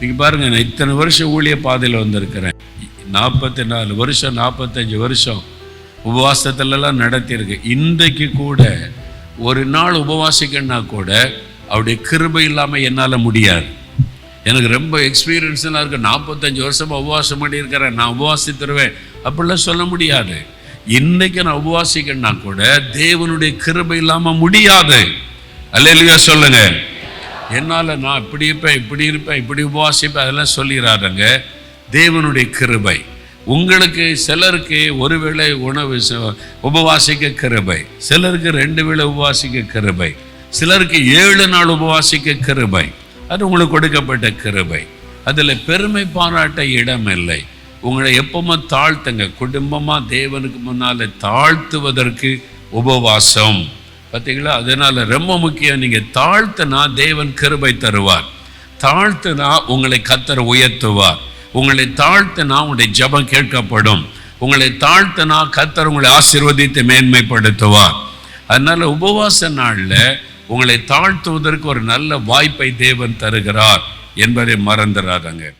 நீங்கள் பாருங்கள் நான் இத்தனை வருஷம் ஊழிய பாதையில் வந்திருக்கிறேன். நாற்பத்தி நாலு வருஷம் நாற்பத்தஞ்சு வருஷம் உபவாசத்துலலாம் நடத்தியிருக்கேன் இன்றைக்கு கூட ஒரு நாள் உபவாசிக்கன்னா கூட அவருடைய கிருபை இல்லாமல் என்னால் முடியாது. எனக்கு ரொம்ப எக்ஸ்பீரியன்ஸ்லாம் இருக்கு நாற்பத்தஞ்சு வருஷமாக உபவாசம் பண்ணியிருக்கிறேன். நான் உபவாசித்துருவேன். அப்படிலாம் சொல்ல முடியாது. இன்றைக்கு நான் உபவாசிக்கன்னா கூட தேவனுடைய கிருபை இல்லாமல் முடியாது. அல்லையா சொல்லுங்கள் என்னால் நான் இப்படி இருப்பேன் இப்படி இருப்பேன் இப்படி உபவாசிப்பேன் அதெல்லாம் சொல்லிடுறாருங்க தேவனுடைய கிருபை. உங்களுக்கு சிலருக்கு ஒரு வேளை உணவு ச- உபவாசிக்க கிருபை. சிலருக்கு ரெண்டு வேளை உபவாசிக்க கிருபை. சிலருக்கு ஏழு நாள் உபவாசிக்க கிருபை. அது உங்களுக்கு கொடுக்கப்பட்ட கிருபை. அதில் பெருமை பாராட்ட இடம் இல்லை. உங்களை எப்பவுமே தாழ்த்துங்க. குடும்பமாக தேவனுக்கு முன்னால் தாழ்த்துவதற்கு உபவாசம். பார்த்தீங்களா அதனால் ரொம்ப முக்கியம் நீங்கள் தாழ்த்தினா தேவன் கிருபை தருவார். தாழ்த்தினா உங்களை கத்தர் உயர்த்துவார். உங்களை தாழ்த்தினா உங்களுடைய ஜெபம் கேட்கப்படும். உங்களை தாழ்த்தினா கத்தர் உங்களை ஆசீர்வதித்து மேன்மைப்படுத்துவார். அதனால் உபவாச நாளில் உங்களை தாழ்த்துவதற்கு ஒரு நல்ல வாய்ப்பை தேவன் தருகிறார் என்பதை மறந்துடாதங்க.